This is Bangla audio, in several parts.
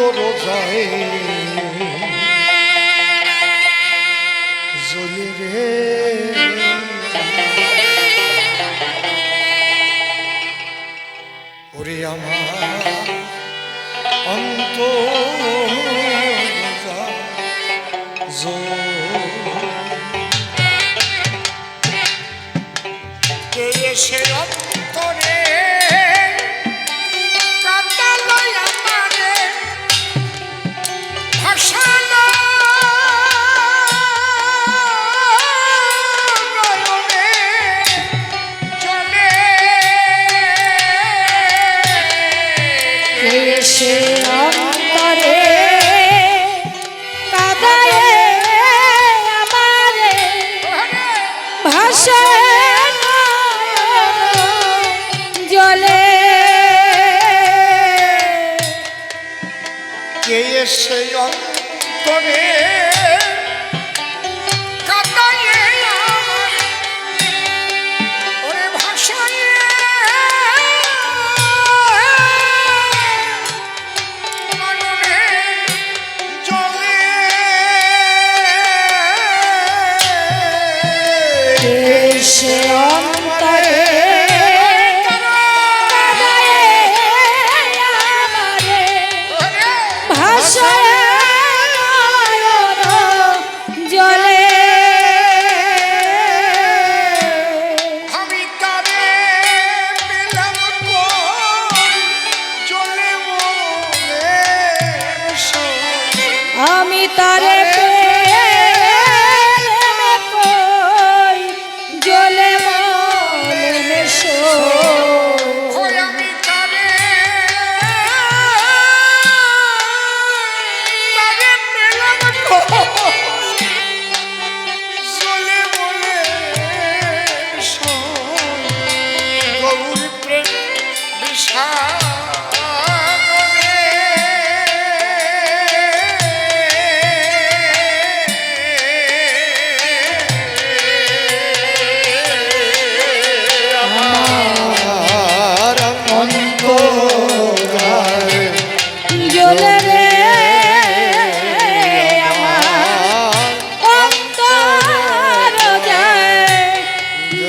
অন্তর যায়। জ্বলে রে। ওরে আমার অন্তর কে এসে অন্তরে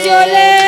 চলে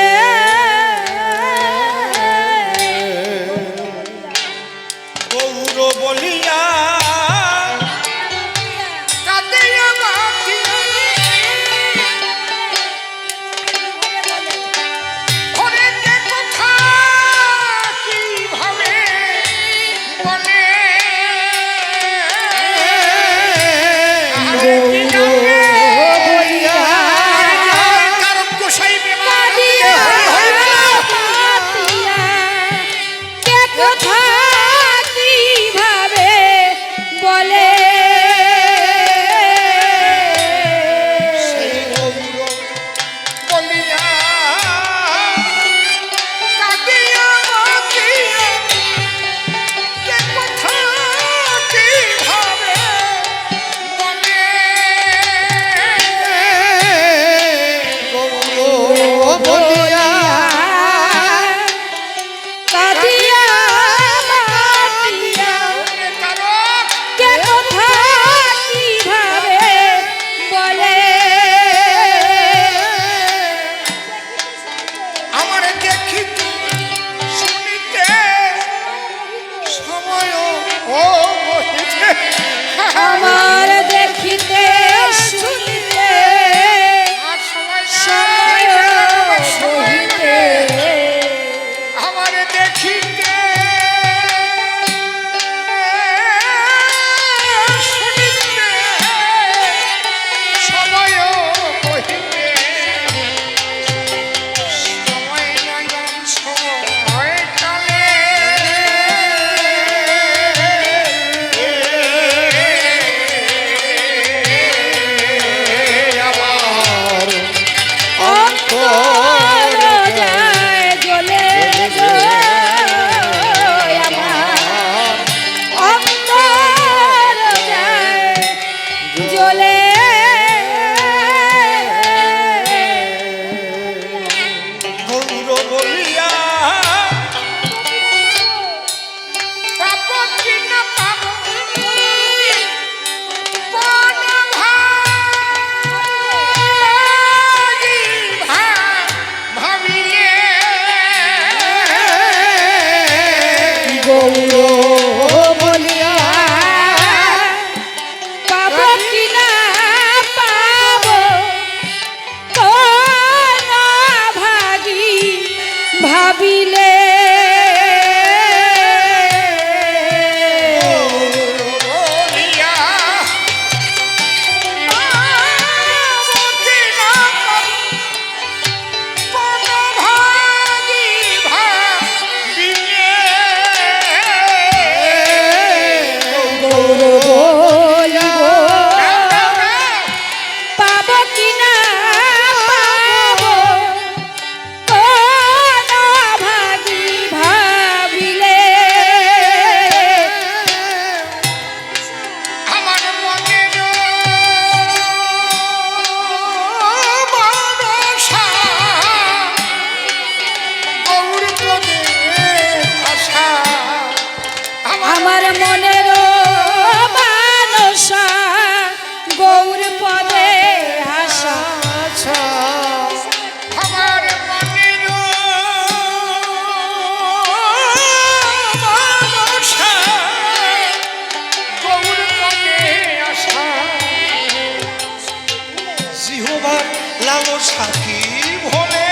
জিহবার লালসা সাকিব ভোলে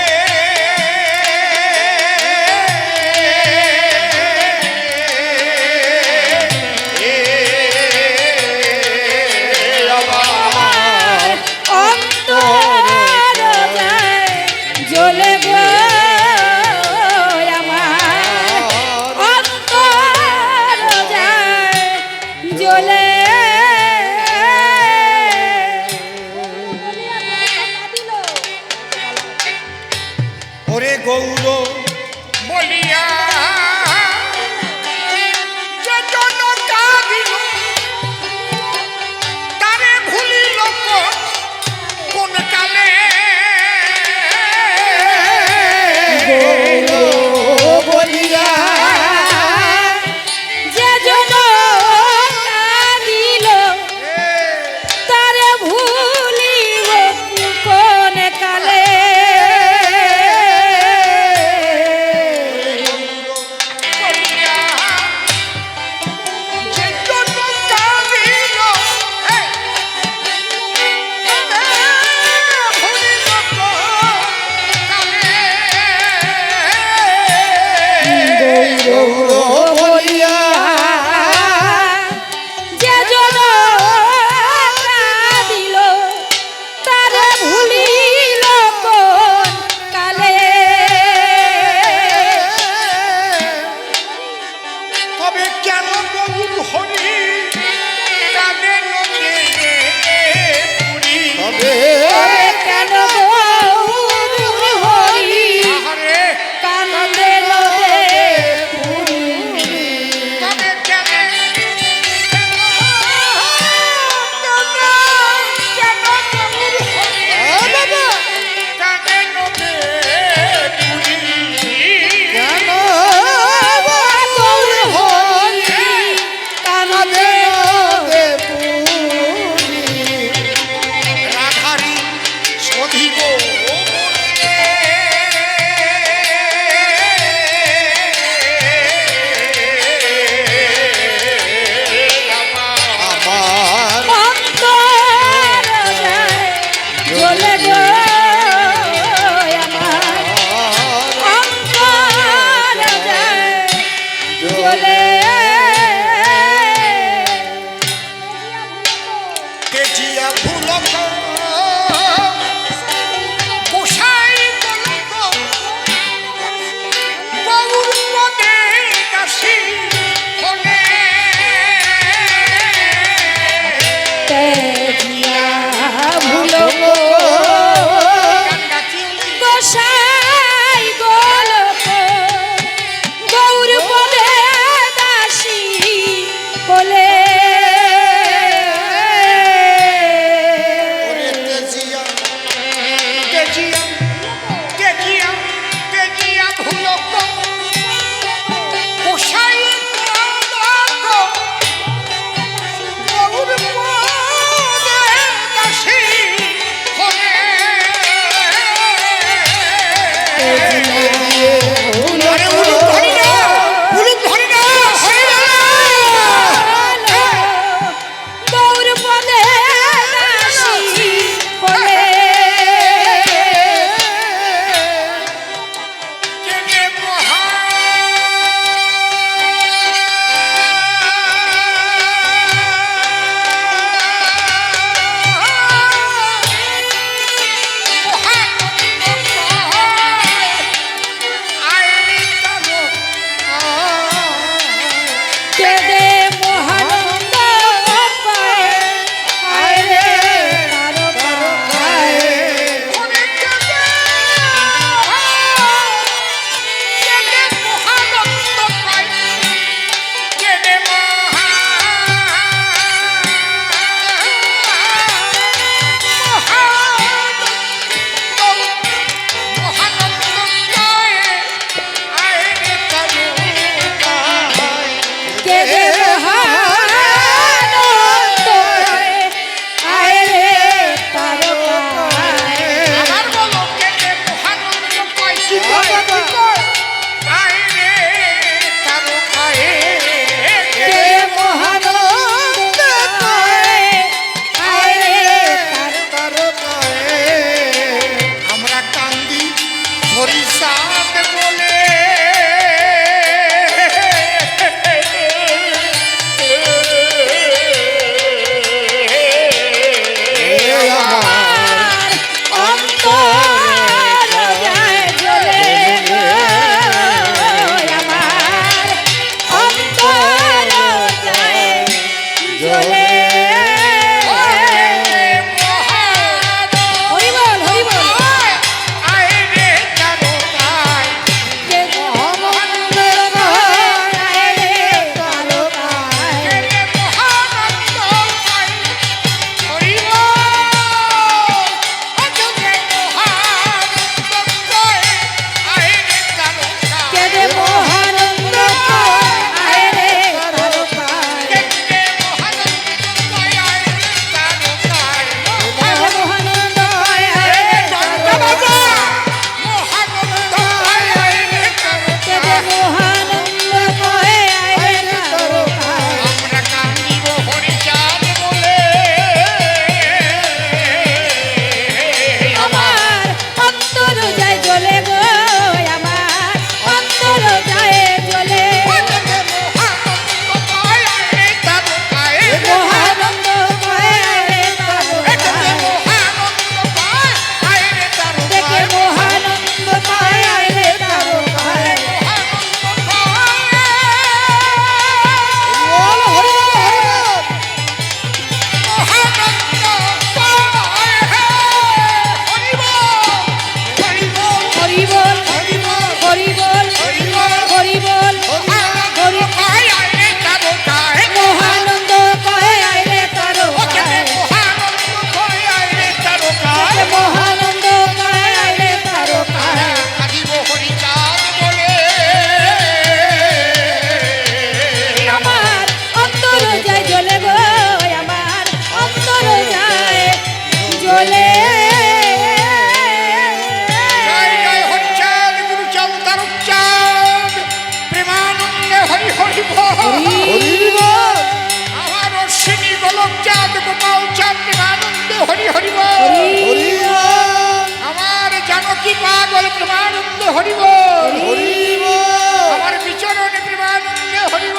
বল প্রেমানন্দ হরিব আমার বিচরণ প্রেমানন্দ হরিব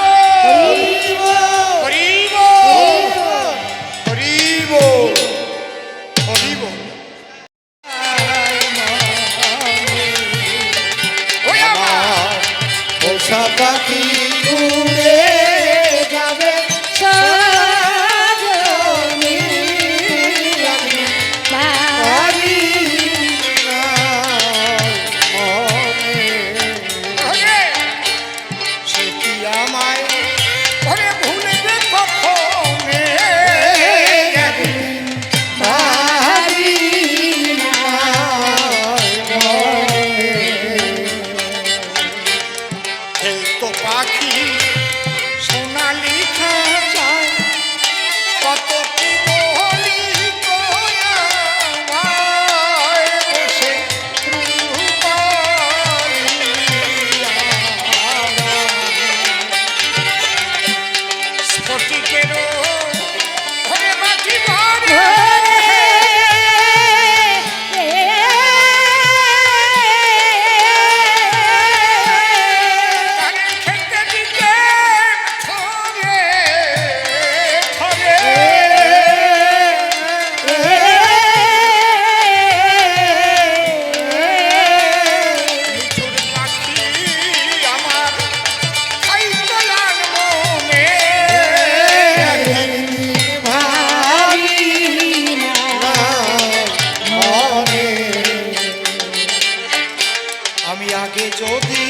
লাগে যদি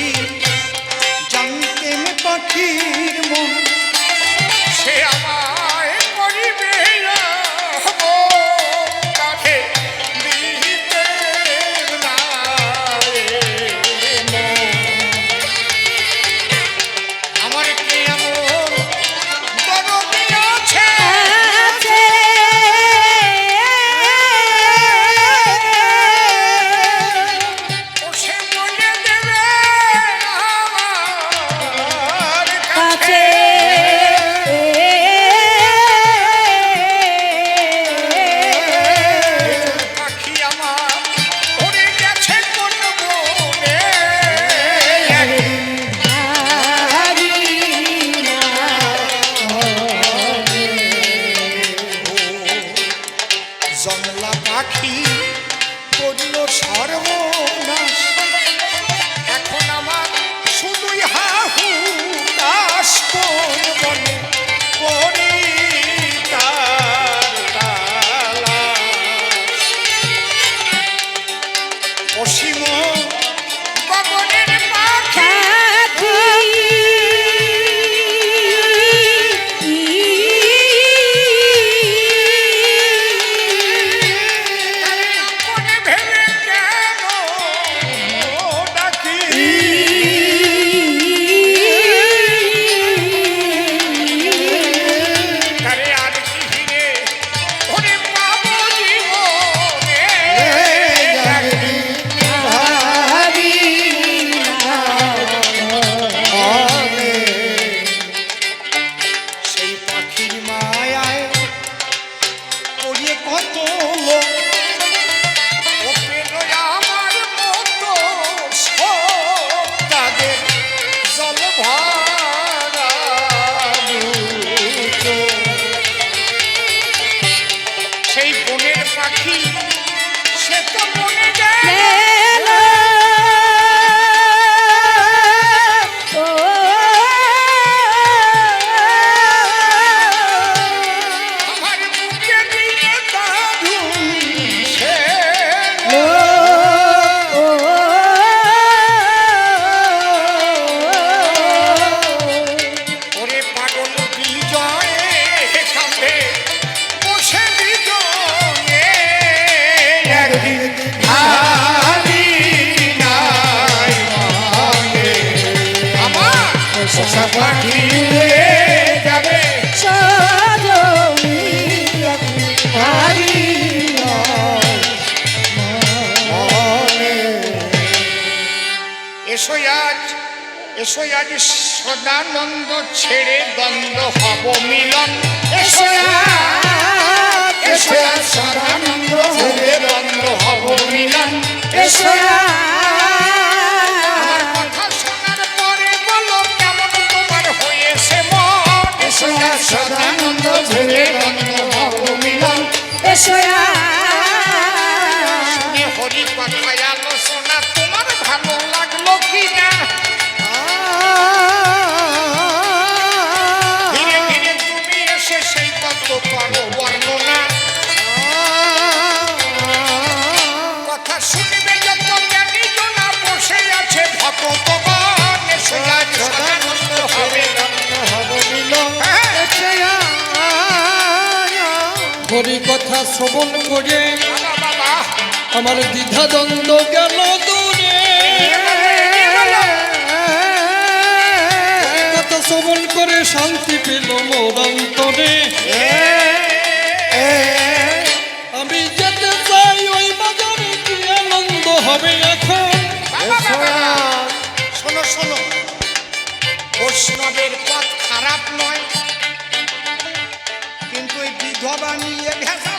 কত এসো আজ সদানন্দ ছেড়ে দ্বন্দ্ব হব মিলন। এসো এসো আজ সদানন্দ ছেড়ে দ্বন্দ্ব হব মিলন। এসো সদানন্দ ছেড়ে দ্বন্দ্ব হব মিলন। এসো হরি কথায় হরি কথা শ্রবণ করে। আমার দ্বিধা দ্বন্দ্ব গেল দূরে। কথা শ্রবণ করে শান্তি পেল মোর অন্তরে। আমি যেতে চাই ওই বাজারে কি আনন্দ হবে এখন? শোনো শোনো। বৈষ্ণবের পথ খারাপ নয়। জবানিয়ে ভেসা